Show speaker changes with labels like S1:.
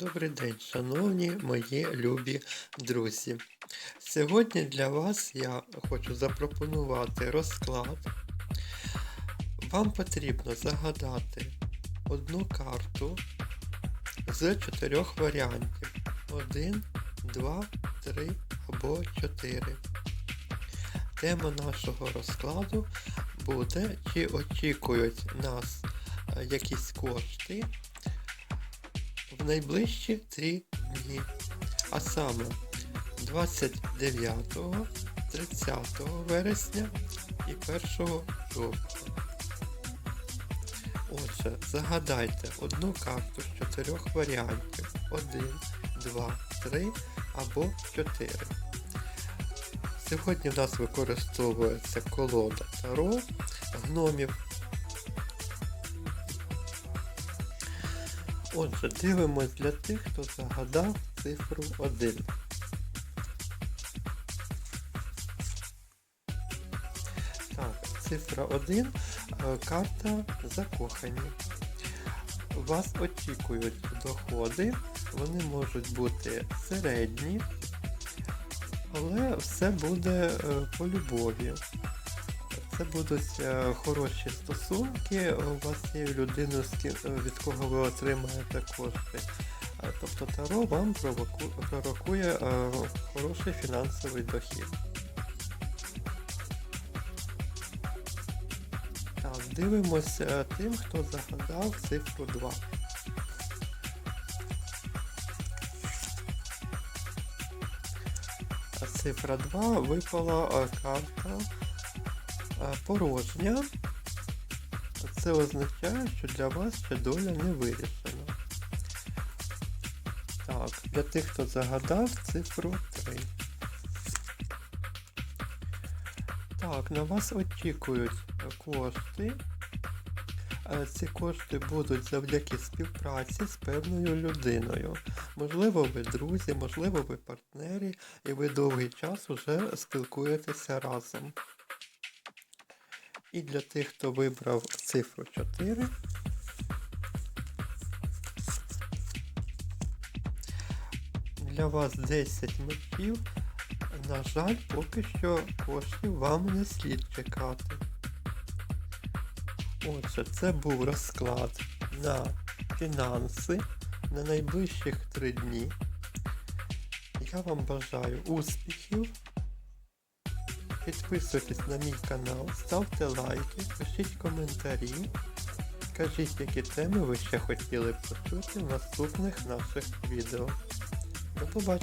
S1: Добрий день, шановні мої любі друзі. Сьогодні для вас я хочу запропонувати розклад. Вам потрібно загадати одну карту з чотирьох варіантів: 1, 2, 3 або 4. Тема нашого розкладу буде, чи очікують нас е, якісь кошти в найближчі три дні. А саме 29, 30 вересня і 1 жовтня. Отже, загадайте одну карту з чотирьох варіантів. 1, 2, 3 або 4. Сьогодні в нас використовується колода Таро гномів. Отже, дивимось для тих, хто загадав цифру 1. Так, цифра 1, е, карта закохані. Вас очікують доходи, вони можуть бути середні, але все буде е, по любові. Це будуть е, хороші стосунки, у вас є ким- е, від кого ви отримаєте кошти. Е, Тобто Таро вам пророкує хороший фінансовий дохід. Так, дивимося е, тим, хто загадав цифру 2. Цифра 2 випала карта порожня. Це означає, що для вас ще доля не вирішена. Так, для тих, хто загадав цифру 3. Так, на вас очікують кошти. Е, Ці кошти будуть завдяки співпраці з певною людиною. Можливо, ви друзі, можливо, ви партнери, і ви довгий час уже спілкуєтеся разом. І для тих, хто вибрав цифру 4. Для вас 10 мечів. На жаль, поки що коштів вам не слід чекати. Отже, це був розклад на фінанси на найближчих 3 дні. Я вам бажаю успіхів. Підписуйтесь на мій канал, ставте лайки, пишіть коментарі. Кажіть, які теми ви ще хотіли б почути в наступних наших відео. До побачення!